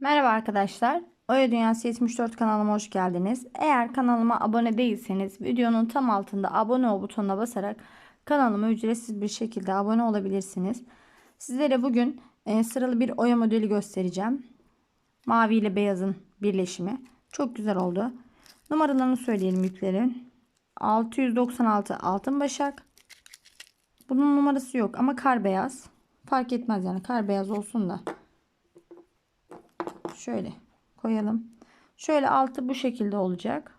Merhaba arkadaşlar. Oya Dünyası 74 kanalıma hoş geldiniz. Eğer kanalıma abone değilseniz videonun tam altında abone ol butonuna basarak kanalıma ücretsiz bir şekilde abone olabilirsiniz. Sizlere bugün e, sıralı bir oya modeli göstereceğim. Mavi ile beyazın birleşimi. Çok güzel oldu. Numaralarını söyleyelim iplerin. 696 altın başak. Bunun numarası yok ama kar beyaz. Fark etmez yani kar beyaz olsun da. Şöyle koyalım. Şöyle altı bu şekilde olacak.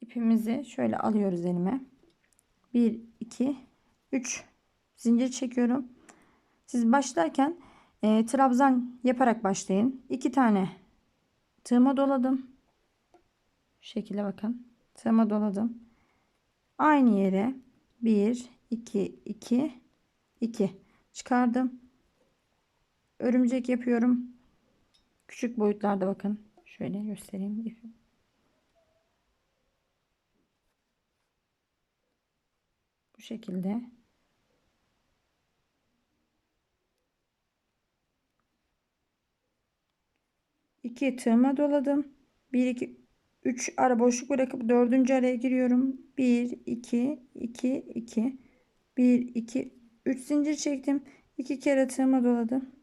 İpimizi şöyle alıyoruz elime. 1 2 3 zincir çekiyorum. Siz başlarken e, trabzan yaparak başlayın. 2 tane tığıma doladım. Şu şekilde bakın. Tığıma doladım. Aynı yere 1 2 2 2 çıkardım örümcek yapıyorum. Küçük boyutlarda bakın. Şöyle göstereyim. Bu şekilde. İki tığıma doladım. 1 2 3 ara boşluk bırakıp dördüncü araya giriyorum. 1 2 2 2 1 2 3 zincir çektim. 2 kere tığıma doladım.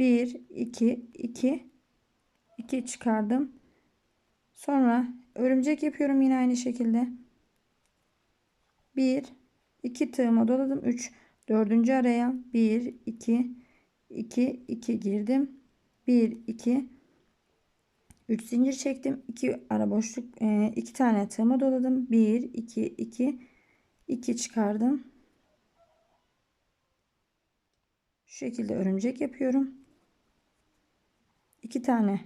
1 2 2 2 çıkardım. Sonra örümcek yapıyorum yine aynı şekilde. 1 2 tığıma doladım. 3 dördüncü araya 1 2 2 2 girdim. 1 2 3 zincir çektim. 2 ara boşluk 2 tane tığıma doladım. 1 2 2 2 çıkardım. Şu şekilde örümcek yapıyorum. 2 tane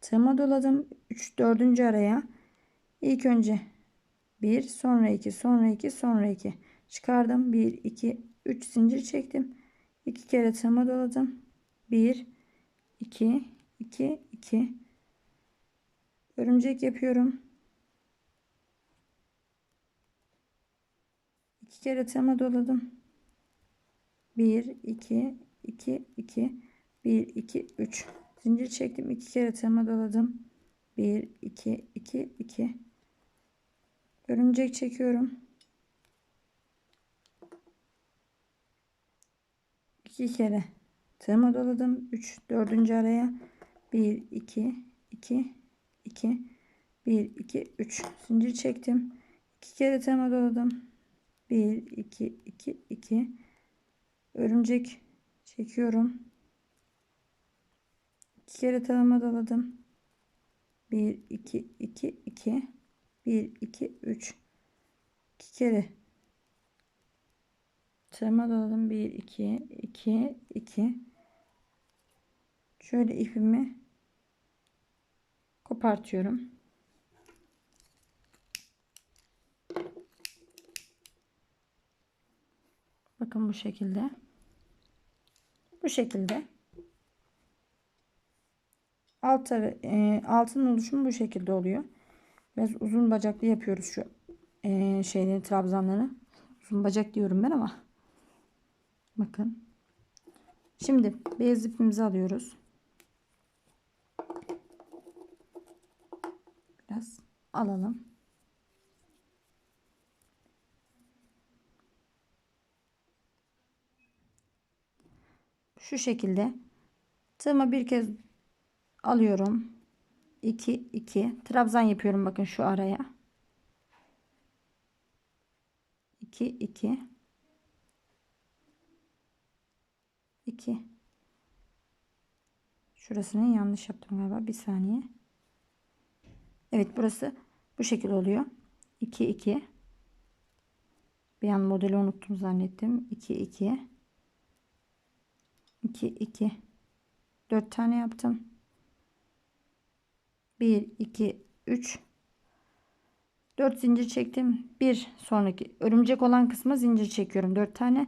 tığıma doladım. 3 4. araya ilk önce 1 sonra 2 sonra 2 sonra 2 çıkardım. 1 2 3 zincir çektim. 2 kere tığıma doladım. 1 2 2 2 örümcek yapıyorum. 2 kere tığıma doladım. 1 2 2 2 1 2 3 zincir çektim iki kere tığıma doladım. 1 2 2 2 örümcek çekiyorum. 2 kere tığıma doladım. 3 4. araya. 1 2 2 2 1 2 3 zincir çektim. 2 kere tığıma doladım. 1 2 2 2 örümcek çekiyorum 2 kere tağıma doladım. 1 2 2 2 1 2 3 2 kere tığıma doladım. 1 2 2 2 şöyle ipimi kopartıyorum. Bakın bu şekilde. Bu şekilde. Alt e, altın oluşumu bu şekilde oluyor. Biraz uzun bacaklı yapıyoruz şu e, şeyleri trabzanları. Uzun bacak diyorum ben ama. Bakın. Şimdi beyaz ipimizi alıyoruz. Biraz alalım. Şu şekilde tığıma bir kez alıyorum. 2 2 trabzan yapıyorum bakın şu araya. 2 2 2 Şurasını yanlış yaptım galiba. Bir saniye. Evet burası bu şekilde oluyor. 2 2 Bir an modeli unuttum zannettim. 2 2 2 2 4 tane yaptım. 1 2 3 4 zincir çektim. Bir sonraki örümcek olan kısma zincir çekiyorum. 4 tane.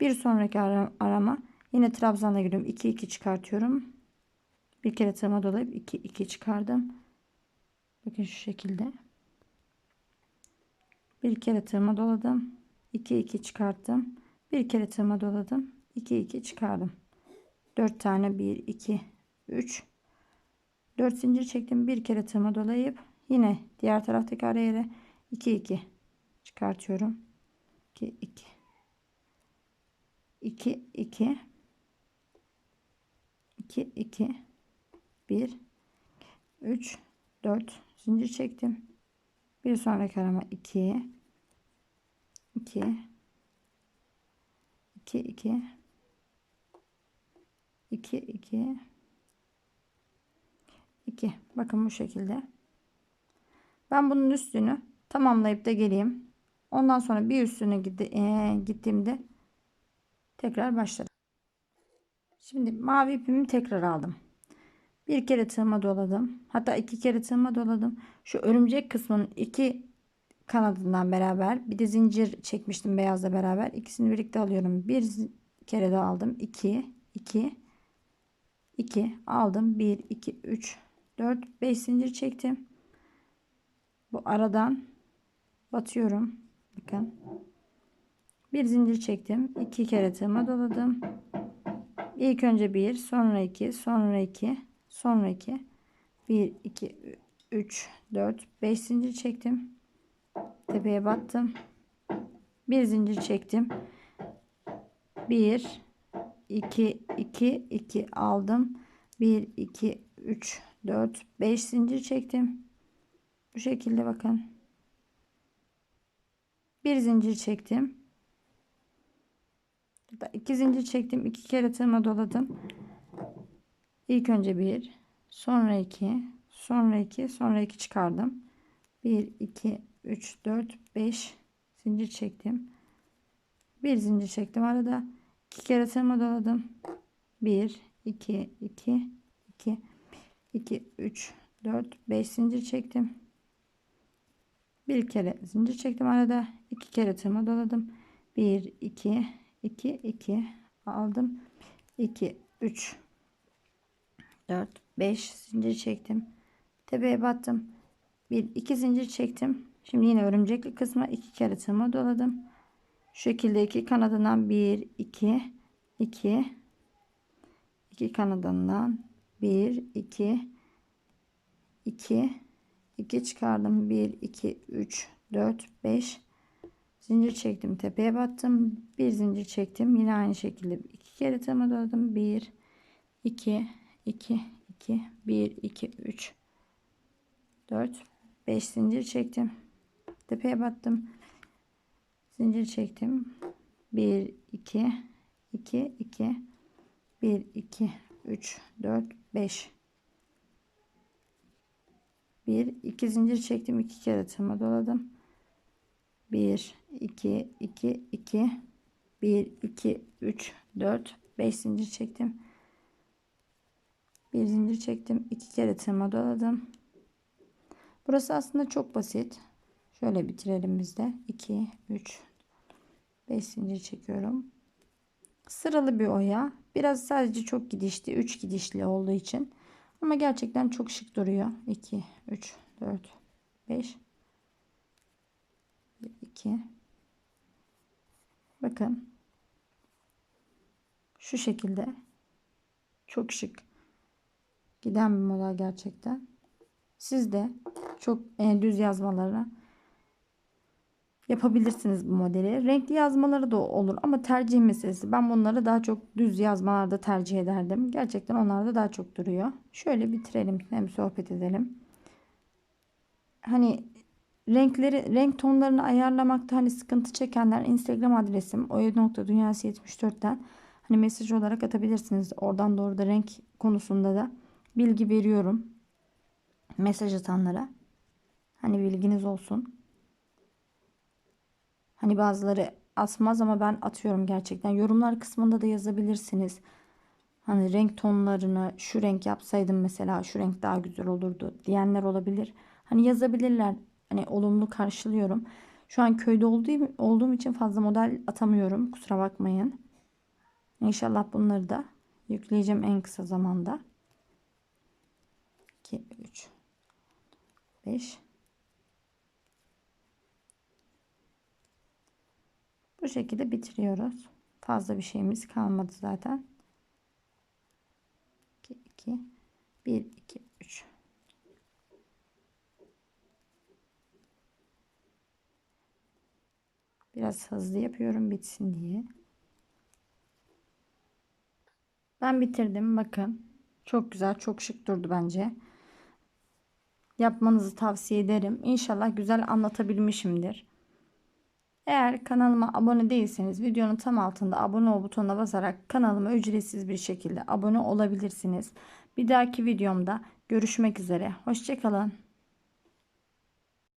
Bir sonraki arama yine trabzanla giriyorum. 2 2 çıkartıyorum. Bir kere tığıma dolayıp 2 2 çıkardım. Bakın şu şekilde. Bir kere tığıma doladım. 2 2 çıkarttım. Bir kere tığıma doladım. 2 2 çıkardım. 4 tane 1 2 3 4 zincir çektim. Bir kere tığıma dolayıp yine diğer taraftaki ara yere 2 2 çıkartıyorum. 2 2 2 2 2 2 1 3 4 zincir çektim. Bir sonraki arama 2 2 2 2 2 2 2 bakın bu şekilde. Ben bunun üstünü tamamlayıp da geleyim. Ondan sonra bir üstüne gitti, e, gittiğimde tekrar başlarım şimdi mavi ipimi tekrar aldım. Bir kere tığıma doladım. Hatta iki kere tığıma doladım. Şu örümcek kısmının iki kanadından beraber bir de zincir çekmiştim beyazla beraber. İkisini birlikte alıyorum. Bir kere de aldım. 2 2 2 aldım. 1 2 3 4 5 zincir çektim. Bu aradan batıyorum. Bakın. Bir zincir çektim. İki kere tığıma doladım. İlk önce bir sonra iki sonra iki sonra iki. 1 2 3 4 5 zincir çektim. Tepeye battım. Bir zincir çektim. 1 2 2 2 aldım. 1 2 3 4 5 zincir çektim. Bu şekilde bakın. Bir zincir çektim. İki zincir çektim. İki kere tığıma doladım. İlk önce bir sonra iki sonra iki sonra iki çıkardım. 1 2 3 4 5 zincir çektim. Bir zincir çektim arada. İki kere tığıma doladım. 1 2 2 2 2 3 4 5 zincir çektim. Bir kere zincir çektim arada. İki kere tığıma doladım. 1 2 2 2 aldım. 2 3 4 5 zincir çektim. Tepeye battım. Bir iki zincir çektim. Şimdi yine örümcekli kısma iki kere tığıma doladım. Şu şekilde iki kanadından 1 2 2 2 kanadından 1 2 2 2 çıkardım. 1 2 3 4 5 zincir çektim tepeye battım. Bir zincir çektim yine aynı şekilde iki kere tığıma doladım 1 2 2 2 1 2 3 4 5 zincir çektim. Tepeye battım. Zincir çektim. 1 2 2 2 1 2 3 4 5 1 2 zincir çektim 2 kere tığıma doladım. 1 2 2 2 1 2 3 4 5 zincir çektim. Bir zincir çektim 2 kere tığıma doladım. Burası aslında çok basit. Şöyle bitirelim biz de. 2 3 5 zincir çekiyorum. Sıralı bir oya biraz sadece çok gidişli 3 gidişli olduğu için. Ama gerçekten çok şık duruyor. 2 3 4 5 2 bakın. Şu şekilde. Çok şık. Giden bir model gerçekten. Siz de çok e, düz yazmaları yapabilirsiniz bu modeli. Renkli yazmaları da olur ama tercih meselesi. Ben bunları daha çok düz yazmalarda tercih ederdim. Gerçekten onlar da daha çok duruyor. Şöyle bitirelim. Hem sohbet edelim. Hani renkleri renk tonlarını ayarlamakta hani sıkıntı çekenler Instagram adresim oya.dünyası74'ten hani mesaj olarak atabilirsiniz. Oradan doğru da renk konusunda da bilgi veriyorum. Mesaj atanlara. Hani bilginiz olsun. Hani bazıları atmaz ama ben atıyorum gerçekten. Yorumlar kısmında da yazabilirsiniz. Hani renk tonlarını şu renk yapsaydım mesela şu renk daha güzel olurdu diyenler olabilir. Hani yazabilirler. Hani olumlu karşılıyorum. Şu an köyde olduğum, olduğum için fazla model atamıyorum. Kusura bakmayın. İnşallah bunları da yükleyeceğim en kısa zamanda. 2, 3, 5, Bu şekilde bitiriyoruz. Fazla bir şeyimiz kalmadı zaten. 2 2 1 2 3 Biraz hızlı yapıyorum bitsin diye. Ben bitirdim. Bakın. Çok güzel, çok şık durdu bence. Yapmanızı tavsiye ederim. İnşallah güzel anlatabilmişimdir. Eğer kanalıma abone değilseniz videonun tam altında abone ol butonuna basarak kanalıma ücretsiz bir şekilde abone olabilirsiniz. Bir dahaki videomda görüşmek üzere. Hoşçakalın.